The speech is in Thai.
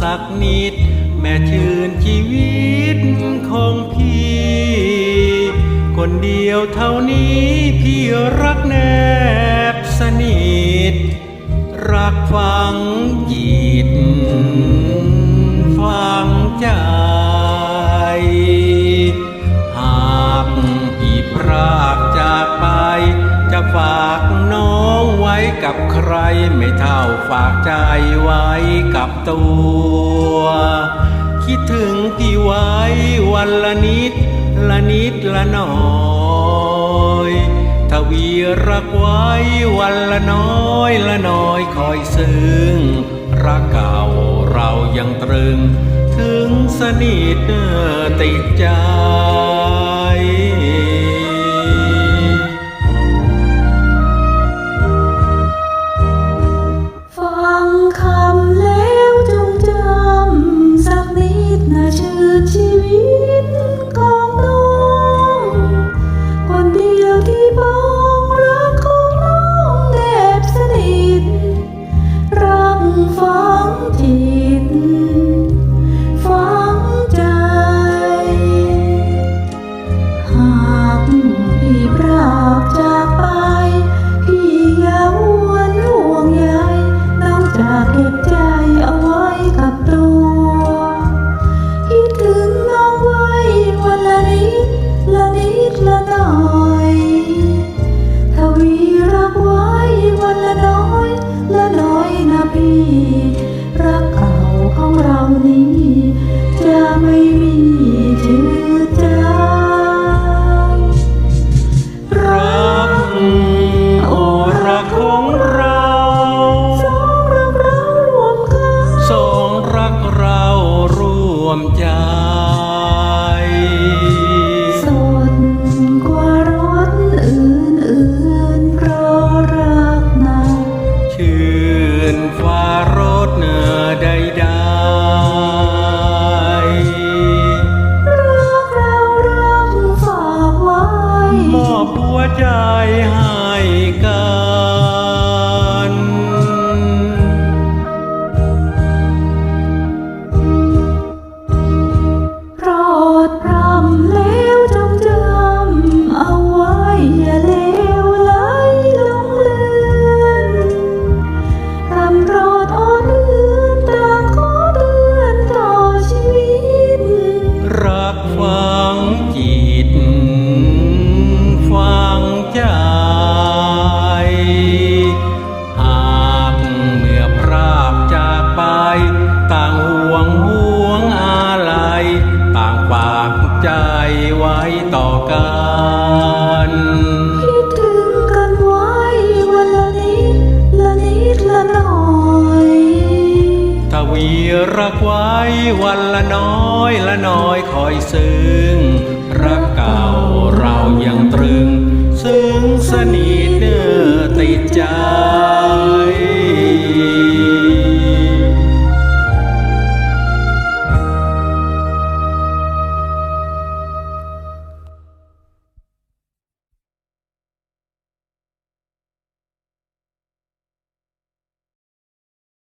สักนิด แม่ชื่นชีวิตของพี่ คนเดียวเท่านี้พี่รักแนบสนิท รักฟังจิตฟังใจหากพี่พรากจากไป จะฝากน้องไว้กับใครไม่เท่า ฝากใจไว้กับตัว คิดถึงพี่ไว้วันละนิด ละนิดละหน่อยทวีรักไว้วันละน้อยละน้อยคอยซึ้งรักเก่าเรายังตรึง ถึงสนิทติดใจ ใจให้กันโปรดพรำแล้วจงจำเอาไว้ อย่าเลวไหลลงเลือนรำโปรดอ่อนเอื้อนต่างขอเตือนต่อชีวิต รักฟังจิต ไว้ต่อกันคิดถึงกันไว้วันละนิดละนิดละหน่อยทวีรักไว้วันละน้อยละน้อยคอยซึ้งรัก